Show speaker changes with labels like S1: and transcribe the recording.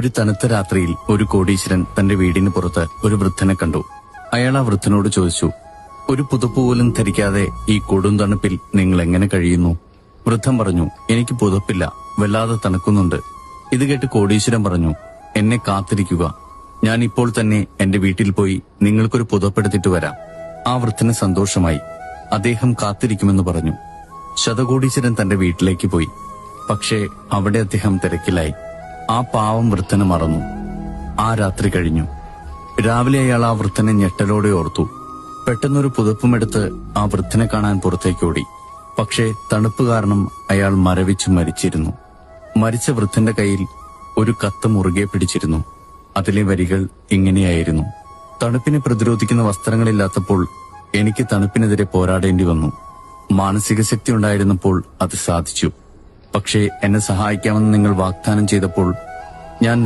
S1: ഒരു തണുത്ത രാത്രിയിൽ ഒരു കോടീശ്വരൻ തന്റെ വീടിന് പുറത്ത് ഒരു വൃദ്ധനെ കണ്ടു. അയാൾ ആ വൃദ്ധനോട് ചോദിച്ചു ഒരു പുതപ്പ് പോലും ധരിക്കാതെ ഈ കൊടും തണുപ്പിൽ നിങ്ങൾ എങ്ങനെ കഴിയുന്നു? വൃദ്ധൻ പറഞ്ഞു എനിക്ക് പുതപ്പില്ല വല്ലാതെ തണുക്കുന്നുണ്ട്. ഇത് കേട്ട് കോടീശ്വരൻ പറഞ്ഞു എന്നെ കാത്തിരിക്കുക. ഞാൻ ഇപ്പോൾ തന്നെ എന്റെ വീട്ടിൽ പോയി നിങ്ങൾക്കൊരു പുതപ്പെടുത്തിട്ട് വരാം. ആ വൃദ്ധന് സന്തോഷമായി. അദ്ദേഹം കാത്തിരിക്കുമെന്ന് പറഞ്ഞു. ശതകോടീശ്വരൻ തന്റെ വീട്ടിലേക്ക് പോയി. പക്ഷേ അവിടെ അദ്ദേഹം തിരക്കിലായി. ആ പാവം വൃത്തന് മറന്നു. ആ രാത്രി കഴിഞ്ഞു. രാവിലെ അയാൾ ആ വൃത്തനെ ഞെട്ടലോടെ ഓർത്തു. പെട്ടെന്നൊരു പുതപ്പുമെടുത്ത് ആ വൃദ്ധനെ കാണാൻ പുറത്തേക്കോടി പക്ഷേ തണുപ്പ് കാരണം അയാൾ മരവിച്ച് മരിച്ചിരുന്നു. മരിച്ച വൃദ്ധന്റെ കയ്യിൽ ഒരു കത്ത് മുറുകെ പിടിച്ചിരുന്നു. അതിലെ വരികൾ ഇങ്ങനെയായിരുന്നു. തണുപ്പിനെ പ്രതിരോധിക്കുന്ന വസ്ത്രങ്ങളില്ലാത്തപ്പോൾ എനിക്ക് തണുപ്പിനെതിരെ പോരാടേണ്ടി വന്നു. മാനസിക ശക്തി ഉണ്ടായിരുന്നപ്പോൾ അത് സാധിച്ചു. പക്ഷേ എന്നെ സഹായിക്കാമെന്ന് നിങ്ങൾ വാഗ്ദാനം ചെയ്തപ്പോൾ ഞാൻ